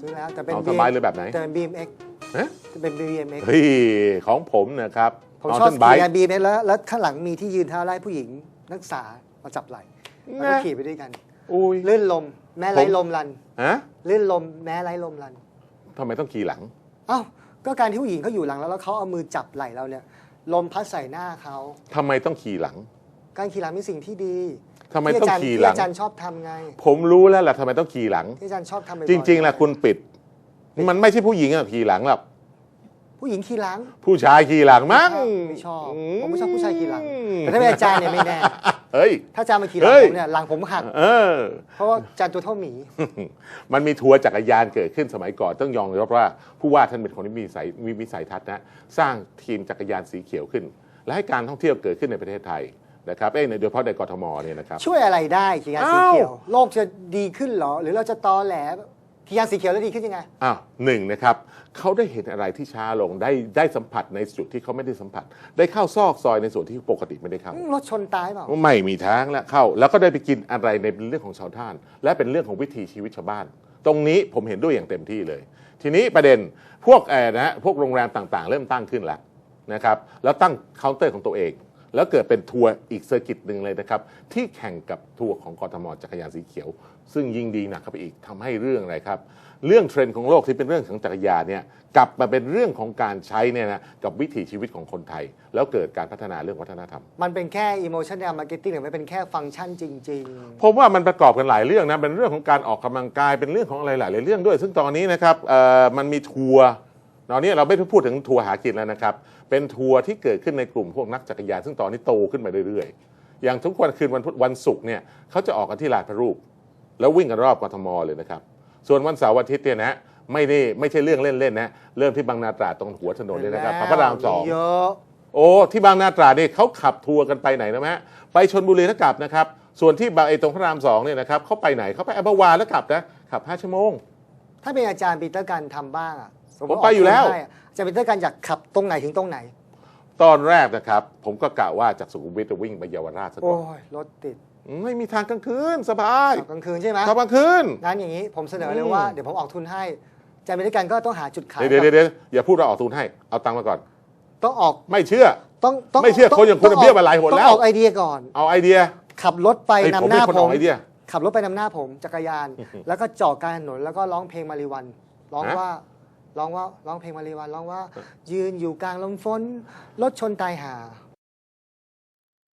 ซื้อแล้วแต่เป็น เอาสบายเลยแบบไหน แต่เป็น BMX ฮะ จะเป็น BMX เฮ้ยของผมนะครับ ผมชอบ mountain ขี่ bike งาน BMX แล้วแล้วข้างหลังมีที่ยืนเท้าไล่ผู้หญิงนักศึกษามาจับไหล่แล้วก็นะ ขี่ไปด้วยกัน อุ้ย ลื่นลมแม้ไร้ผม ลมรัน ฮะลื่นลมแม้ไร้ลมรัน ทำไมต้องขี่หลัง เอ้าก็การที่ผู้หญิงเขาอยู่หลังแล้วแล้วเขาเอามือจับไหล่เราเนี่ย ลมพัดใส่หน้าเขา ทำไมต้องขี่หลัง การขี่หลังเป็นสิ่งที่ดี ทำไมที่ต้องอาจารย์ขี่ที่หลังอาจารย์ชอบทำไง ผมรู้แล้วแหละทำไมต้องขี่หลังที่อาจารย์ชอบทำบ่อยๆจริงๆแหละคุณปิด มันไม่ใช่ผู้หญิงอะขี่หลังหรอกผู้หญิงขี่หลัง ผู้ชายขี่หลังมั้งไม่ชอบผมไม่ชอบผู้ชายขี่หลังแต่ถ้าเป็นอาจารย์เนี่ยไม่แน่เฮ้ยถ้าอาจารย์มาขี่หลังเฮ้ยผมเนี่ยหลังผมหักเออเพราะว่าอาจารย์ตัวเท่าหมี มันมีทัวร์จักรยานเกิดขึ้นสมัยก่อนต้องยอมรับว่าผู้ว่าท่านเป็นคนที่มีสายมีวิสัยทัศน์นะสร้างทีมจักรยานสีเขียวขึ้น และให้การท่องเที่ยวเกิดขึ้นในประเทศไทย นะครับเอ้ยโดยเฉพาะในกรทมเนี่ยนะครับ ช่วยอะไรได้ขี่ยานสีอ้าวเขียว โลกจะดีขึ้นเหรอ หรือเราจะตอแหลขี่ยานสีเขียวแล้วดีขึ้นยังไงอ้าวหนึ่งนะครับเขาได้เห็นอะไรที่ช้าลงได้ได้สัมผัสในจุดที่เขาไม่ได้สัมผัส ได้เข้าซอกซอยในส่วนที่ปกติไม่ได้เข้ารถชนตายเปล่าไม่มีทางแล้วเข้า แล้วก็ได้ไปกินอะไรในเรื่องของชาวท่าน และเป็นเรื่องของวิถีชีวิตชาวบ้าน ตรงนี้ผมเห็นด้วยอย่างเต็มที่เลย ทีนี้ประเด็นพวกแอร์นะฮะพวกโรงแรมต่างๆ เริ่มตั้งขึ้นแล้วนะครับแล้วตั้งเคาน์เตอร์ของตัวเอง แล้วเกิดเป็นทัวร์อีกเซอร์กิตหนึ่งเลยนะครับ ที่แข่งกับทัวร์ของกทมจักรยานสีเขียว ซึ่งยิ่งดีหนักเข้าไปอีกทำให้เรื่องอะไรครับ เรื่องเทรนด์ของโลกที่เป็นเรื่องของจักรยานเนี่ยกลับมาเป็นเรื่องของการใช้เนี่ยนะกับวิถีชีวิตของคนไทย แล้วเกิดการพัฒนาเรื่องวัฒนธรรม มันเป็นแค่ emotional marketing หรือไม่เป็นแค่ฟังก์ชันจริงผมว่ามันประกอบกันหลายเรื่องนะเป็นเรื่องของการออกกำลังกายเป็นเรื่องของอะไรหลายๆเรื่องด้วย ซึ่งตอนนี้นะครับเอ่อมันมีทัวร์ ตอนนี้เราไม่ได้พูดถึงทัวร์หากินแล้วนะครับ เป็นทัวร์ที่เกิดขึ้นในกลุ่มพวกนักจักรยานซึ่งตอนนี้โตขึ้นมาเรื่อยๆ อย่างทุกวันคืนวันพุธวันศุกร์เนี่ยเขาจะออกกันที่ลาดพระรูป แล้ววิ่งกันรอบกทมเลยนะครับ ส่วนวันเสาร์วันอาทิตย์เนี่ยนะไม่ได้ไม่ใช่เรื่องเล่นๆนะเริ่มที่บางนาตราดตรงหัวถนนๆเลยนะครับแล้วพระรามสองเยอะโอ้ที่บางนาตราดเนี่ยเขาขับทัวร์กันไปไหนนะฮะไปชนบุรีแล้วกลับนะครับส่วนที่บางไอ้ตรงพระรามสองเนี่ยนะครับเขาไปไหนเขาไปอัมพวาแล้วกลับนะขับ5ชั่วโมง ถ้าเป็นอาจารย์ปีเตอร์กันทำบ้างอะสติ ผมไปอยู่แล้วกทุนให้อะอาจารย์ปีเตอร์กันอยากขับตรงไหนถึงตรงไหน ตอนแรกนะครับ ผมก็กะว่าจากสุขุมวิทจะวิ่งไปเยาวราชสักโอ้ก่อนยรถติด ไม่มีทางกลางคืนสบายขับกลางคืนใช่ไหมขับกลางคืนงั้นอย่างนี้ผมเสนอเลยอืมว่าเดี๋ยวผมออกทุนให้อาจารย์ปีเตอร์กันก็ต้องหาจุดขายเดี๋ยวเดี๋ยวเดี๋ยวอย่าพูดเราออกทุนให้ เอาตังค์มาก่อน ต้องออกไม่เชื่อต้องต้องไม่เชื่อต้คนอย่างคุณต้เบี้ยวมาหลายหนแล้วต้องออกไอเดียก่อน เอาไอเดีย ขับรถไปไอ้ผมนำหน้าเป็นคนผออมกไอเดียขับรถไปนำหน้าผมจักรยาน แล้วก็เจาะกลารถนนแล้วก็ร้องเพลงมาริวันร้องฮะว่า ร้องว่าร้องเพลงมาริวันร้องว่า ยืนอยู่กลางลมฝนรถชนตายหา